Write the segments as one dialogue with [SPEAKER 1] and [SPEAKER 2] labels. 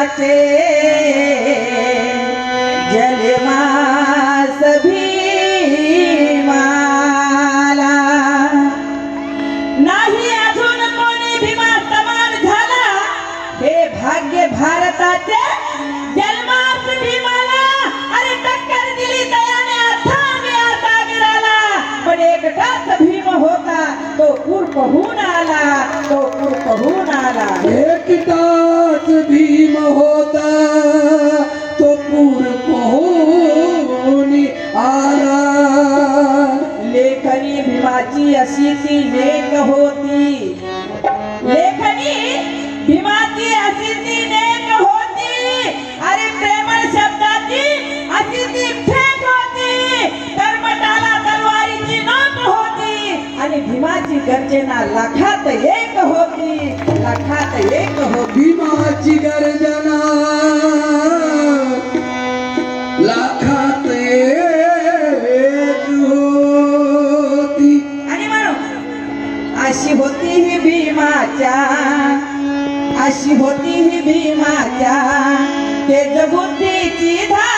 [SPEAKER 1] আছে लाखात एक होती लाखात एक हो
[SPEAKER 2] भीमाची गर्जना. लाखात एक होती.
[SPEAKER 1] आणि अशी होती ही भीमाच्या अशी होती ही भीमाच्या. तेज बुद्धीची धार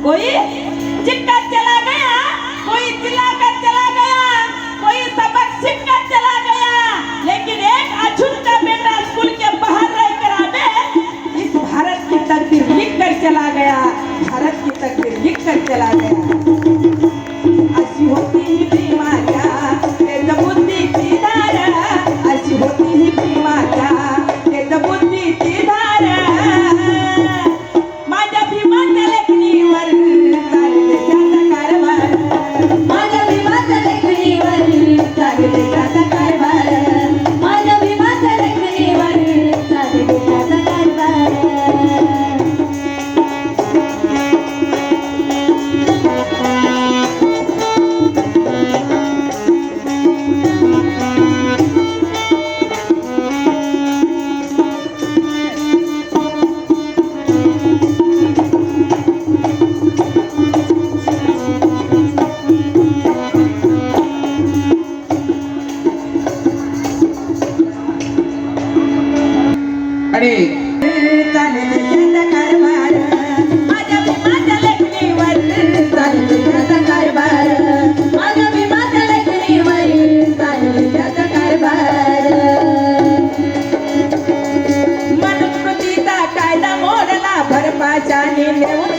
[SPEAKER 1] Gue.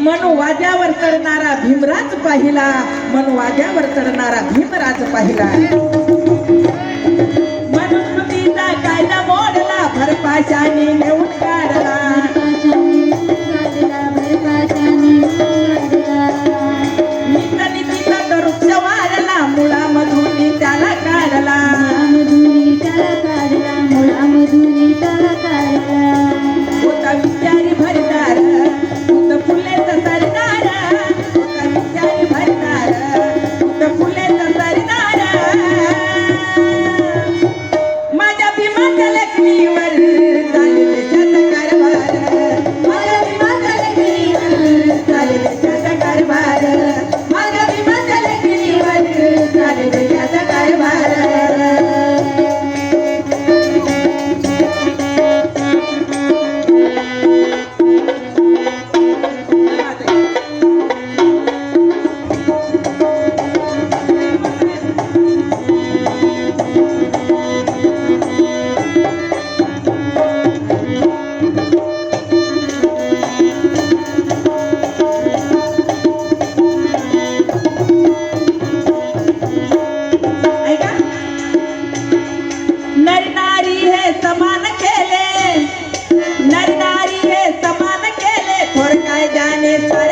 [SPEAKER 1] मन वाद्यावर चढणारा भीमराज पाहिला. मन वाद्यावर चढणारा भीमराज पाहिला. मनुस्मृतीचा कायदा मोडला. भरपाशाने नेऊन काढला. If I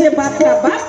[SPEAKER 1] হচ্ছে বাপটা বাপ